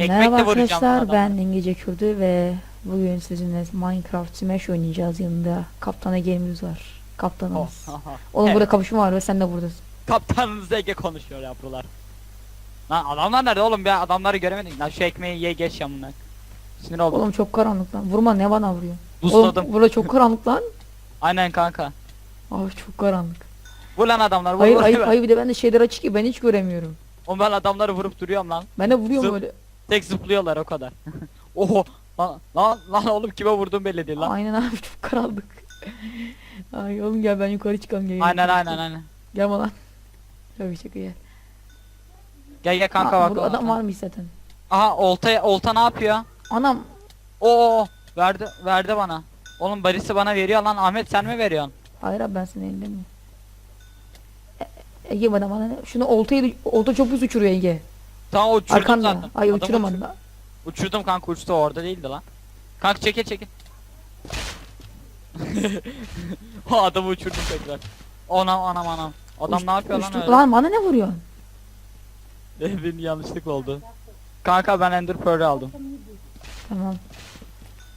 Ekmekle Merhaba arkadaşlar ben İngilizce Kürdü ve bugün sizinle Minecraft Smash oynayacağız yanında Kaptan Ege'miz var Kaptanımız Oh, aha. Oğlum Evet, burada kapışma var ve sen de buradasın Kaptanınız Ege konuşuyor yavrular. Lan adamlar nerede oğlum ya adamları göremedik. Lan şu ekmeği ye geç yanına. Sinir oldum. Oğlum çok karanlık lan vurma ne bana vuruyor Busladım. Oğlum burada çok karanlık lan Aynen kanka. Abi çok karanlık Vur lan adamlar. Vur Hayır vur. hayır hayır bir de bende şeyler açık ki ben hiç göremiyorum Oğlum ben adamları vurup duruyorum lan. Ben de vuruyorum Zıp. böyle Tek zıplıyorlar o kadar. Oho. Lan, lan, lan oğlum kime vurdum belli değil lan. Aynen abi çok karanlık Ay oğlum gel ben yukarı çıkalım gel Aynen yukarı aynen çıkalım. aynen. Gel lan Tabii şaka gel Gel gel kanka Aa, bak. burada adam var mı zaten Aha olta olta ne yapıyor? Anam Oo verdi verdi bana. Oğlum barisi bana veriyor lan Ahmet sen mi veriyorsun? Hayır abi ben seni ellemiyorum. E- Ege bana bana? Şunu oltayı olta çok pis uçuruyor Ege. Tamam uçurdum Arkanda. zaten. Ay Adamı uçuramadım. uçur- Uçurdum kanka uçtu orada değildi lan. Kanka çekil çekil. o adamı uçurdum tekrar. Anam anam anam. Adam Uç- ne yapıyor lan uçtu- öyle? Lan bana ne vuruyorsun? Benim yanlışlıkla oldu. Kanka ben Ender Pearl aldım. Tamam.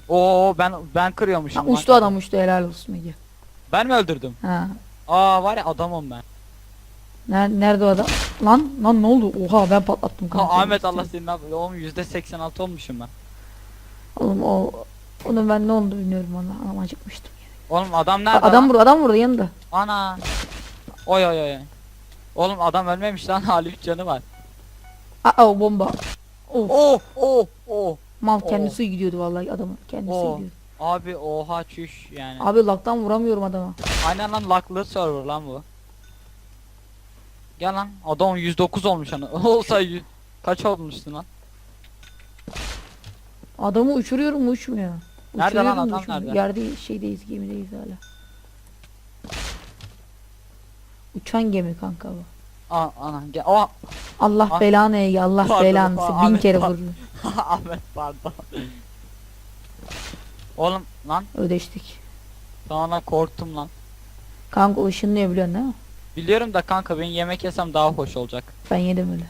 Oo ben ben Ha, kırıyormuşum. lan. uçtu adam uçtu helal olsun Ege. Ben mi öldürdüm? Ha. Aa var ya adamım ben. Nerede, nerede o adam? Lan lan ne oldu? Oha ben patlattım Ha, kanka. Ahmet Allah senin abi. Oğlum %86 olmuşum ben. Oğlum o onun ben ne oldu bilmiyorum valla. Anam acıkmıştım. Oğlum adam nerede? adam lan? burada adam burada yanında. Ana. Oy oy oy. Oğlum adam ölmemiş lan hali üç canı var. Aa o bomba. Of. Oh oh oh. Mal kendisi gidiyordu vallahi adamın. Kendisi Oo. gidiyordu. Abi oha çüş yani. Abi laktan vuramıyorum adama. Aynen lan laklı server lan bu. Gel lan adam 109 olmuş hani. Olsa yüz- kaç olmuştu lan? Adamı uçuruyorum uçmuyor. Nerede lan adam uçmuyor. nerede? Yerde şeydeyiz gemideyiz hala. Uçan gemi kanka bu. Aa ana gel. Aa Allah Ah. belanı Ege Allah Pardon, belanı pardon, bin Ahmet, kere pardon. vurdu. Ahmet pardon. Oğlum lan Ödeştik. sana korktum lan. Kanka ışınlıyor biliyorsun değil mi? Biliyorum da kanka ben yemek yesem daha hoş olacak. Ben yedim öyle.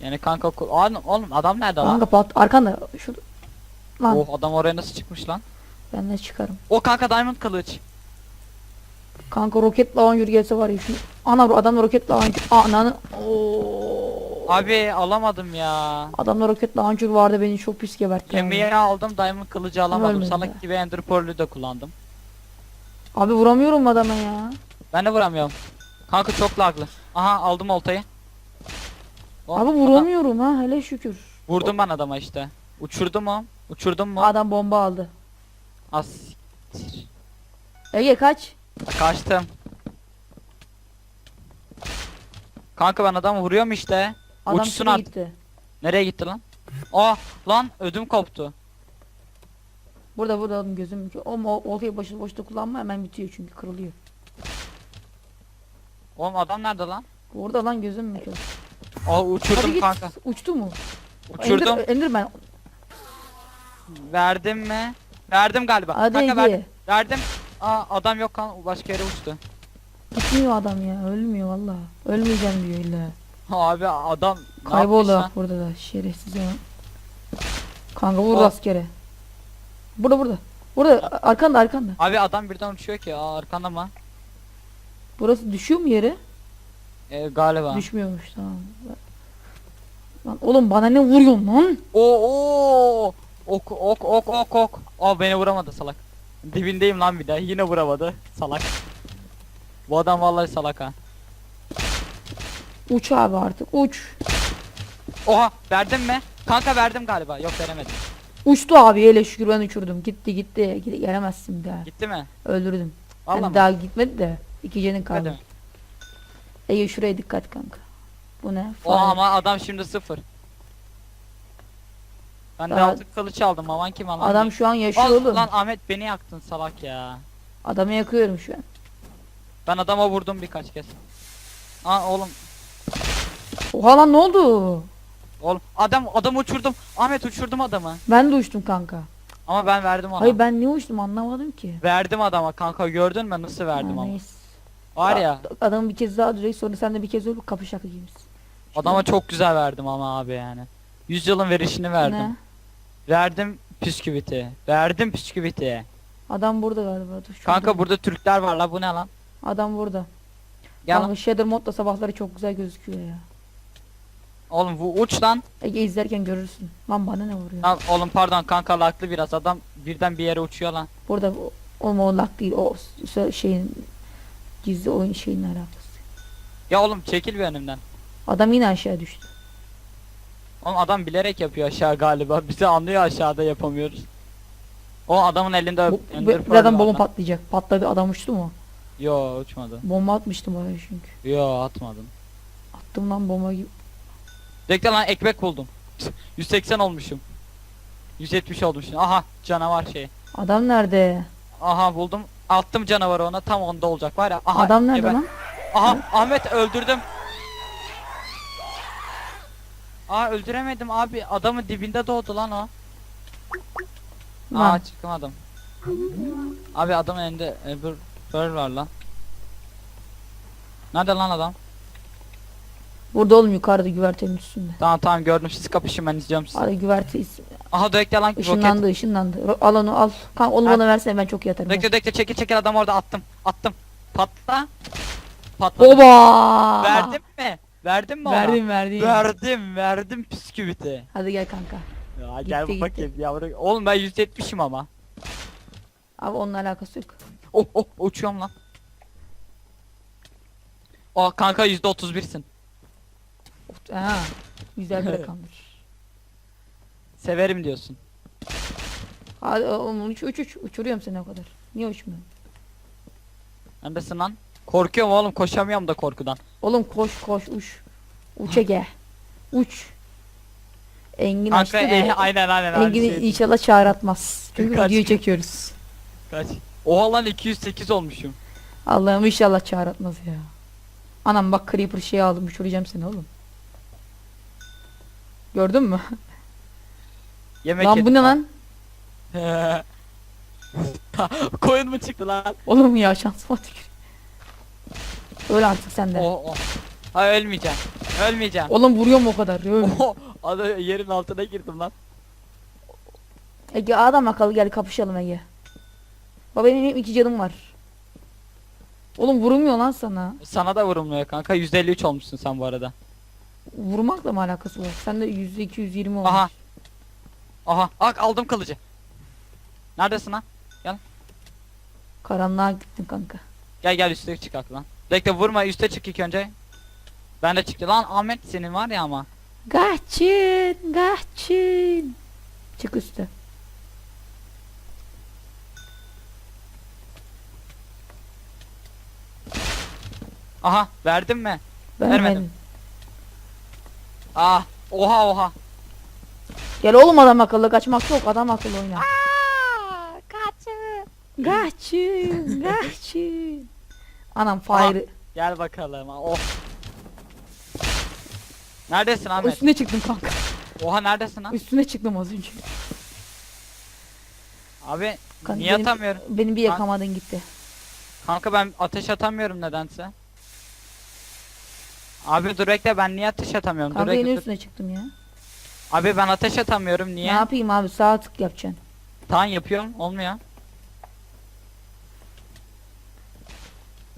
Yani kanka Aa, oğlum adam nerede lan? Kanka pat arkanda şurada. Lan Oh adam oraya nasıl çıkmış lan? ben de çıkarım. O kanka diamond kılıç. Kanka roket launcher gelse var ya şu. Ana bu adamla roket launcher. Ananı. Oo. Abi alamadım ya. Adamla roket launcher vardı beni çok pis gebertti. Yemeği aldım diamond kılıcı alamadım. Salak ya. gibi ender pearl'ü de kullandım. Abi vuramıyorum adama ya. Ben de vuramıyorum. Kanka çok laglı. Aha aldım oltayı. Oh, Abi vuramıyorum ha hele şükür. Vurdum ben adama işte. Uçurdum mu? Uçurdum mu? Adam bomba aldı. As. Ege kaç. Kaçtım. Kanka ben adamı vuruyorum işte. Adam Uçsun şuraya artık. gitti. Nereye gitti lan? Aa lan ödüm koptu. Burada burada oğlum gözüm. O oltayı boşu boşta kullanma hemen bitiyor çünkü kırılıyor. Oğlum adam nerede lan? Burada lan gözüm mü? kör? Aa Hadi uçurdum git. kanka. Uçtu mu? Uçurdum. Ender, Enderman. Verdim mi? Verdim galiba. Hadi kanka Ege. verdim. Verdim. Aa adam yok kan başka yere uçtu. Gitmiyor adam ya. Ölmüyor valla. Ölmeyeceğim diyor illa. Abi adam ne Kaybolu yapmış lan? burada da şerefsiz ya. Kanka vur askere. Burada burada. Burada arkanda arkanda. Abi adam birden uçuyor ki. Aa arkanda mı? Burası düşüyor mu yere? Ee, galiba. Düşmüyormuş tamam. Lan oğlum bana ne vuruyorsun lan? Oo oo. Ok ok ok ok ok. Aa beni vuramadı salak. Dibindeyim lan bir daha. Yine vuramadı. Salak. Bu adam vallahi salak ha. Uç abi artık uç. Oha verdim mi? Kanka verdim galiba. Yok veremedim. Uçtu abi hele şükür ben uçurdum. Gitti gitti. Gelemezsin bir daha. Gitti mi? Öldürdüm. Vallahi Yani daha gitmedi de. İki canın Hadi. kaldı. Ege şuraya dikkat kanka. Bu ne? Oha Fire. ama adam şimdi sıfır. Ben de Daha- altı kılıç aldım. Aman kim alan? Adam şu an yaşıyor oğlum. lan Ahmet beni yaktın salak ya. Adamı yakıyorum şu an. Ben adama vurdum birkaç kez. Aa oğlum. Oha lan ne oldu? Oğlum adam adam uçurdum. Ahmet uçurdum adamı. Ben de uçtum kanka. Ama ben verdim ona. Hayır ben niye uçtum anlamadım ki. Verdim adama kanka gördün mü nasıl verdim Ha, ama. neyse. Var ya Adamı bir kez daha direkt sonra sen de bir kez öl kapışak ikimiz. adama çok güzel verdim ama abi yani. 100 yılın verişini verdim. Ne? Verdim püsküviti. Verdim püsküviti. Adam burada galiba. Dur, şurada. Kanka burada Türkler var la bu ne lan? Adam burada. Gel lan. Kanka Shader modda sabahları çok güzel gözüküyor ya. Oğlum bu uç lan. Ege izlerken görürsün. Lan bana ne vuruyor? Lan oğlum pardon kanka haklı biraz adam birden bir yere uçuyor lan. Burada o- oğlum o lak değil. O s- şeyin gizli oyun şeyin alakası. Ya oğlum çekil bir önümden. Adam yine aşağı düştü. Oğlum adam bilerek yapıyor aşağı galiba. Bizi anlıyor aşağıda yapamıyoruz. O adamın elinde Bu, Ender birazdan var bomba patlayacak. Patladı adam uçtu mu? Yo uçmadı. Bomba atmıştım oraya çünkü. Yo atmadım. Attım lan bomba gibi. Bekle lan ekmek buldum. 180 olmuşum. 170 olmuşum. Aha canavar şey. Adam nerede? Aha buldum. Attım canavarı ona tam onda olacak var ya. Aha, Adam nerede geber- lan? Aha Ahmet öldürdüm. Aa öldüremedim abi. Adamın dibinde doğdu lan o. Aa Lan. çıkamadım. Abi adamın elinde Ember Pearl var lan. Nerede lan adam? Burada oğlum yukarıda güvertenin üstünde. Tamam tamam gördüm siz kapışın ben izliyorum sizi. Hadi güverte is- Aha dökte lan roket. ışınlandı ışınlandı. Ro- Al onu al. Kanka onu bana versene ben çok iyi atarım. Dökte dökte çekil çekil adam orada attım. Attım. Patla. Patladı. Oba! Verdim mi? Verdim mi ona? Verdim verdim. Verdim verdim püsküviti. Hadi gel kanka. Ya gel gitti. bakayım yavru. Oğlum ben 170'im ama. Abi onunla alakası yok. Oh oh uçuyorum lan. Oh kanka %31'sin. Ha. Güzel bir rakamdır. Severim diyorsun. Hadi oğlum uç uç uç. Uçuruyorum seni o kadar. Niye uçmuyorsun? Neredesin lan? Korkuyorum oğlum koşamıyorum da korkudan. Oğlum koş koş uç. Uç Ege. Uç. Engin açtı Kanka da. e, aynen aynen aynı Engin'i şey. inşallah çağır atmaz. Çünkü Kaç- videoyu çekiyoruz. Kaç? Oha lan 208 olmuşum. Allah'ım inşallah çağır atmaz ya. Anam bak creeper şey aldım uçuracağım seni oğlum. Gördün mü? Yemek lan bu ne lan? Koyun mu çıktı lan? Oğlum ya şansıma tükür. Öl artık sen de. Oh oh. Ha ölmeyeceğim. Ölmeyeceğim. Oğlum vuruyorum o kadar. Öl. Oh, Ada yerin altına girdim lan. Ege adam akıllı gel kapışalım Ege. Baba benim iki canım var. Oğlum vurulmuyor lan sana. Sana da vurulmuyor kanka. 153 olmuşsun sen bu arada. Vurmakla mı alakası var? Sen de yüzde 220 olmuş. Aha. Aha. Ak aldım kılıcı. Neredesin lan? Karanlığa gittin kanka. Gel gel üstte çık ak lan. Bekle vurma üste çık ilk önce. Ben de çıktı lan Ahmet senin var ya ama. Kaçın, kaçın. Çık üstte. Aha verdim mi? Ben Vermedim. vermedim. Ah oha oha. Gel oğlum adam akıllı kaçmak yok adam akıllı oyna. Kaçın. Kaçın, kaçın. Anam fire. Gel bakalım. Oh. Neredesin Ahmet? Üstüne çıktım kanka. Oha neredesin lan? Üstüne çıktım az önce. Abi Kanka niye benim- atamıyorum? Beni bir yakamadın gitti. Kanka ben ateş atamıyorum nedense. Abi dur bekle ben niye ateş atamıyorum? dur Kanka bekle, yine dur. üstüne çıktım ya. Abi ben ateş atamıyorum niye? Ne yapayım abi sağ tık yapacaksın. Tamam yapıyorum olmuyor.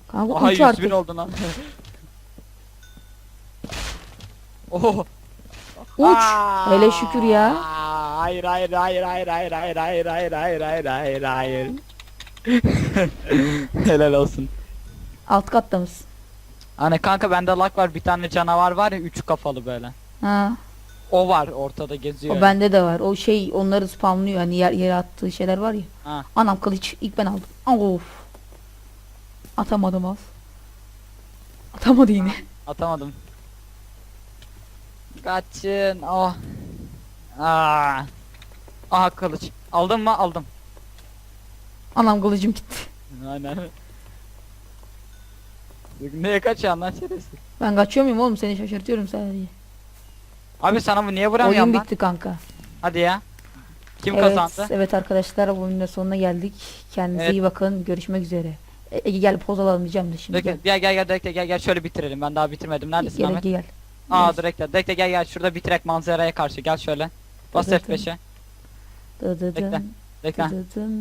Kanka Aha uç 101 artık. oldu lan. oh. Uç. Aa! Hele şükür ya. Hayır hayır hayır hayır hayır hayır hayır hayır hayır hayır hayır hayır. Helal olsun. Alt katta mısın? Hani kanka bende lak var bir tane canavar var ya üç kafalı böyle. Ha. O var ortada geziyor. O bende de var. O şey onları spamlıyor. Hani yer, yere attığı şeyler var ya. Ha. Anam kılıç ilk ben aldım. Of. Atamadım az. Atamadı yine. Atamadım. Kaçın. Oh. Aa. Aha kılıç. Aldın mı? Aldım. Anam kılıcım gitti. Aynen. Neye kaçıyorsun lan şerefsiz? Ben kaçıyor muyum oğlum seni şaşırtıyorum sadece. Abi sana bu niye vuramıyorum Oyun lan? bitti kanka. Hadi ya. Kim evet, kazandı? Evet arkadaşlar bu oyunun sonuna geldik. Kendinize Evet. iyi bakın. Görüşmek üzere. Ege gel poz alalım diyeceğim de şimdi. Gel gel gel gel gel gel gel gel şöyle bitirelim. Ben daha bitirmedim. Neredesin Gel Ahmet? Ege gel. Aa dur bekle. Bekle gel gel şurada bitirek manzaraya karşı gel şöyle. Bas Dı dı F5'e. Dı dı Bekle, Bekle.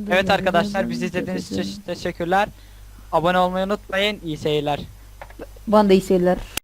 Evet arkadaşlar bizi izlediğiniz için teşekkürler. Abone olmayı unutmayın. İyi seyirler. Bana da iyi seyirler.